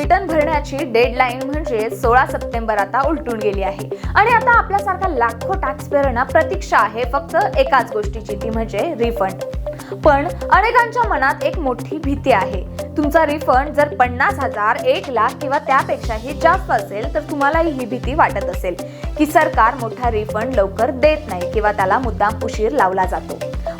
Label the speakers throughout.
Speaker 1: Return भरण्याची deadline म्हणजे सोळा सप्टेंबर आता उलटून गेली आहे. आणि आता आपल्यासारख्या लाखो टॅक्स पेअरना प्रतीक्षा आहे फक्त एकाच गोष्टीची ती म्हणजे रिफंड पण अनेकांच्या मनात एक मोठी भीती आहे. तुमचा रिफंड जर पन्नास हजार एक लाख किंवा त्यापेक्षाही जास्त असेल तर तुम्हालाही ही भीती वाटत असेल की सरकार मोठा रिफंड लवकर देत नाही किंवा त्याला मुद्दाम उशीर लावला जातो.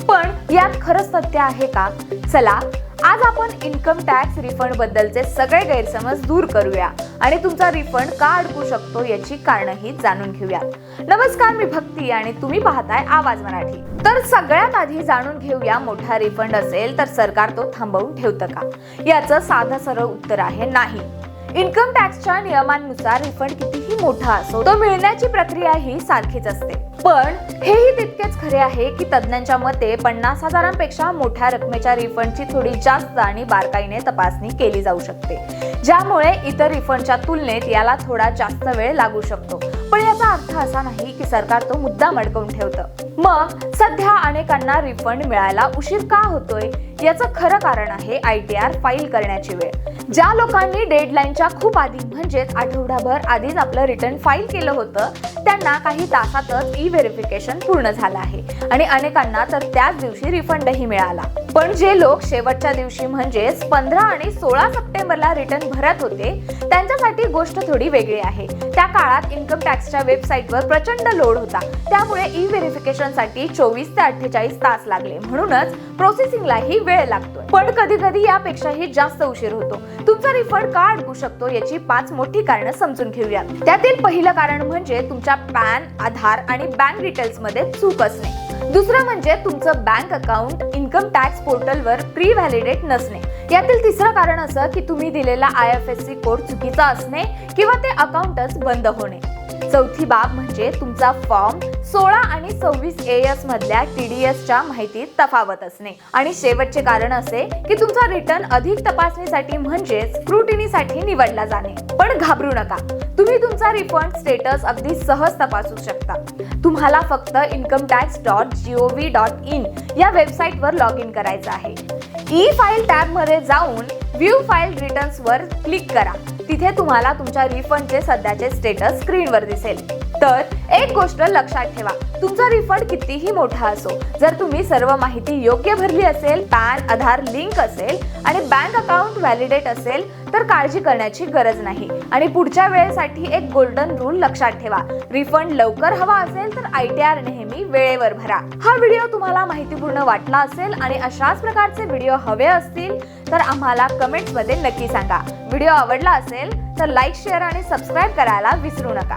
Speaker 1: पण यात खरंच सत्य आहे का? चला आज आपण इन्कम टॅक्स रिफंड बद्दलचे सगळे गैरसमज दूर करूया. आणि तुमचा रिफंड का अडकू शकतो याची कारणंही जाणून घेऊया नमस्कार मी भक्ती आणि तुम्ही पाहताय आवाज मराठी. तर सगळ्यात आधी जाणून घेऊया मोठा रिफंड असेल तर सरकार तो थांबवून ठेवतं का? याचं साधं सरळ उत्तर आहे नाही. इन्कम टॅक्सच्या नियमांनुसार रिफंड कितीही मोठा असो तो मिळण्याची प्रक्रिया ही सारखीच असते. पण हेही तितकेच खरे आहे की तज्ज्ञांच्या मते पन्नास हजारांपेक्षा मोठ्या रकमेच्या रिफंडची थोडी जास्त आणि बारकाईने तपासणी केली जाऊ शकते. ज्यामुळे इतर रिफंडच्या तुलनेत याला थोडा जास्त वेळ लागू शकतो. पण याचा अर्थ असा नाही की सरकार तो मुद्दा अडकवून ठेवतं. मग सध्या अनेकांना रिफंड मिळायला उशीर का होतोय? याचं खरं कारण आहे आय टी आर फाईल करण्याची वेळ. ज्या लोकांनी डेडलाईनच्या खूप आधी म्हणजेच आठवडाभर आधीच आपलं रिटर्न फाईल केलं होतं त्यांना काही तासातच ई व्हेरिफिकेशन पूर्ण झालं आहे. आणि अनेकांना तर त्याच दिवशी रिफंडही मिळाला. पण जे लोक शेवटच्या दिवशी म्हणजेच पंधरा आणि सोळा सप्टेंबरला रिटर्न भरत होते त्यांच्यासाठी गोष्ट थोडी वेगळी आहे. त्या काळात इन्कम टॅक्सच्या वेबसाईटवर प्रचंड लोड होता. त्यामुळे ई व्हेरिफिकेशनसाठी चोवीस ते अठ्ठेचाळीस तास लागले. म्हणूनच प्रोसेसिंगलाही वेळ लागतो पण कधी कधी यापेक्षाही जास्त उशीर होतो. तुमचा रिफंड का अडकू शकतो याची पाच मोठी कारणं समजून घेऊयात. त्यातील पहिलं कारण म्हणजे तुमच्या पॅन आधार आणि बँक डिटेल्समध्ये चूक असणे. दुसरं म्हणजे तुमचं बँक अकाउंट इन्कम टॅक्स पोर्टलवर प्री व्हॅलिडेट नसणे. यातील तिसरं कारण असं की तुम्ही दिलेला I F S C code चुकीचा असणे किंवा ते अकाउंटच बंद होणे. चौथी बाब म्हणजे तुमचा फॉर्म सोळा आणि सव्वीस ए एस मधल्या टी डी एसच्या माहितीत तफावत असणे. आणि शेवटचे कारण असे की तुमचा रिटर्न अधिक तपासणीसाठी म्हणजेच स्क्रुटिनीसाठी निवडला जाणे. पण घाबरू नका. तुम्ही तुमचा रिफंड स्टेटस अगदी सहज तपासू शकता. तुम्हाला फक्त income tax dot gov dot in या वेबसाईटवर लॉग इन करायचं आहे. ई फाईल टॅबमध्ये जाऊन व्ह्यू फाईल रिटर्न्स वर क्लिक करा. तिथे तुम्हाला तुमच्या रिफंडचे सध्याचे स्टेटस स्क्रीनवर दिसेल. तर एक गोष्ट लक्षात ठेवा. तुमचा रिफंड कितीही मोठा असो जर तुम्ही सर्व माहिती योग्य भरली असेल पॅन आधार लिंक असेल आणि बँक अकाउंट व्हॅलिडेट असेल तर काळजी करण्याची गरज नाही. आणि पुढच्या वेळेसाठी एक गोल्डन रूल लक्षात ठेवा. रिफंड लवकर हवा असेल तर आय टी आर नेहमी वेळेवर भरा. हा व्हिडिओ तुम्हाला माहितीपूर्ण वाटला असेल आणि अशाच प्रकारचे व्हिडिओ हवे असतील तर आम्हाला कमेंट्समध्ये नक्की सांगा. व्हिडिओ आवडला असेल तर लाईक शेअर आणि सबस्क्राईब करायला विसरू नका.